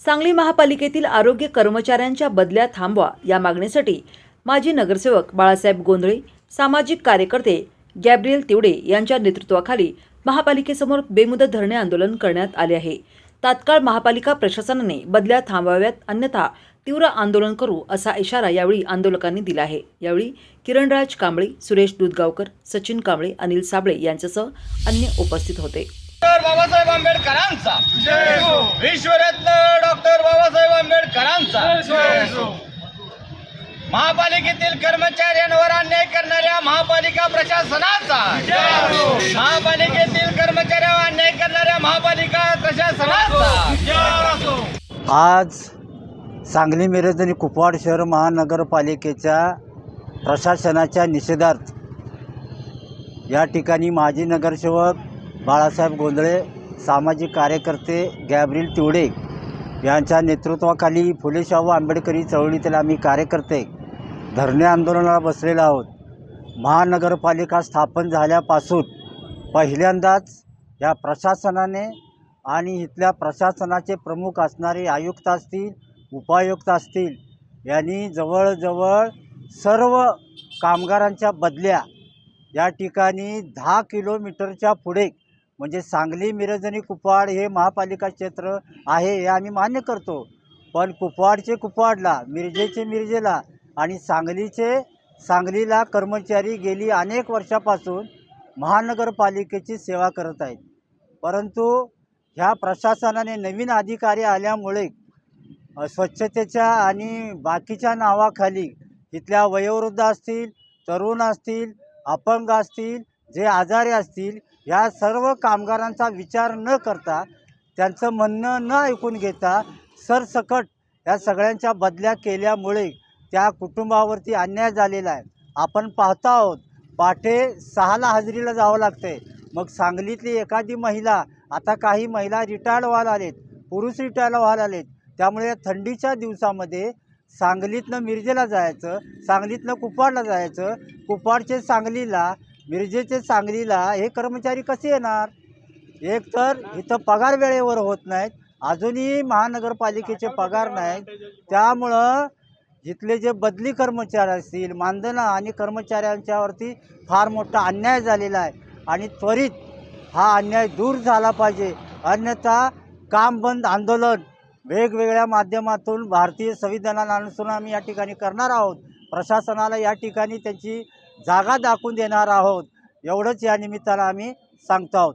सांगली महापालिकेतील आरोग्य कर्मचाऱ्यांच्या बदल्या थांबवा या मागणीसाठी माजी नगरसेवक बाळासाहेब गोंधळे सामाजिक कार्यकर्ते गॅब्रियल तिवडे यांच्या नेतृत्वाखाली महापालिकेसमोर बेमुदत धरणे आंदोलन करण्यात आले आहे. तात्काळ महापालिका प्रशासनाने बदल्या थांबवाव्यात अन्यथा तीव्र आंदोलन करू असा इशारा यावेळी आंदोलकांनी दिला आहे. यावेळी किरणराज कांबळे सुरेश दूधगावकर सचिन कांबळे अनिल साबळे यांच्यासह अन्य उपस्थित होते. डॉक्टर बाबासाहेब आंबेडकरांचा. विश्वरत्न डॉक्टर बाबासाहेब आंबेडकरांचा. महापालिकेतील कर्मचाऱ्यांवर अन्याय करणाऱ्या महापालिका प्रशासनाचा. महापालिकेतील कर्मचाऱ्यांवर अन्याय करणाऱ्या महापालिका प्रशासनाचा. आज सांगली मिरज आणि कुपवाड शहर महानगरपालिकेच्या प्रशासनाच्या निषेधार्थ या ठिकाणी माजी नगरसेवक बाळासाहेब गोंधळे सामाजिक कार्यकर्ते गॅब्रिल तिवडे यांच्या नेतृत्वाखाली फुले शाहू आंबेडकरी चळवळीतील आम्ही कार्यकर्ते धरणे आंदोलनाला बसलेलो आहोत. महानगरपालिका स्थापन झाल्यापासून पहिल्यांदाच या प्रशासनाने आणि इथल्या प्रशासनाचे प्रमुख असणारे आयुक्त असतील उपायुक्त असतील यांनी जवळजवळ सर्व कामगारांच्या बदल्या या ठिकाणी दहा किलोमीटरच्या पुढे म्हणजे सांगली मिरज आणि कुपवाड हे महापालिका क्षेत्र आहे हे आम्ही मान्य करतो. पण कुपवाडचे कुपवाडला मिरजेचे मिरजेला आणि सांगलीचे सांगलीला कर्मचारी गेली अनेक वर्षापासून महानगरपालिकेची सेवा करत आहेत. परंतु ह्या प्रशासनाने नवीन अधिकारी आल्यामुळे स्वच्छतेच्या आणि बाकीच्या नावाखाली इथल्या वयोवृद्ध असतील तरुण असतील अपंग असतील जे आजारी असतील या सर्व कामगारांचा विचार न करता त्यांचं म्हणणं न ऐकून घेता सरसकट या सगळ्यांच्या बदल्या केल्यामुळे त्या कुटुंबावरती अन्याय झालेला आहे. आपण पाहतो आहोत पाठे सहाला हजेरीला जावं लागतंय. मग सांगलीतली एखादी महिला आता काही महिला रिटायर्ड व्हायला आलेत पुरुष रिटायर्ड व्हायला आलेत. त्यामुळे या थंडीच्या दिवसामध्ये सांगलीतनं मिरजेला जायचं सांगलीतनं कुपवाडला जायचं. कुपवाडचे सांगलीला मिरजेचे सांगलीला हे कर्मचारी कसे येणार? एक तर इथं पगार वेळेवर होत नाहीत. अजूनही महानगरपालिकेचे पगार नाहीत. त्यामुळं इथले जे बदली कर्मचारी असतील मानधनं आणि कर्मचाऱ्यांच्यावरती फार मोठा अन्याय झालेला आहे. आणि त्वरित हा अन्याय दूर झाला पाहिजे. अन्यथा काम बंद आंदोलन वेगवेगळ्या माध्यमातून भारतीय संविधानाला अनुसरून आम्ही या ठिकाणी करणार आहोत. प्रशासनाला या ठिकाणी त्यांची जागा दाखवून देणार आहोत. एवढंच या निमित्तानं आम्ही सांगतो आहोत.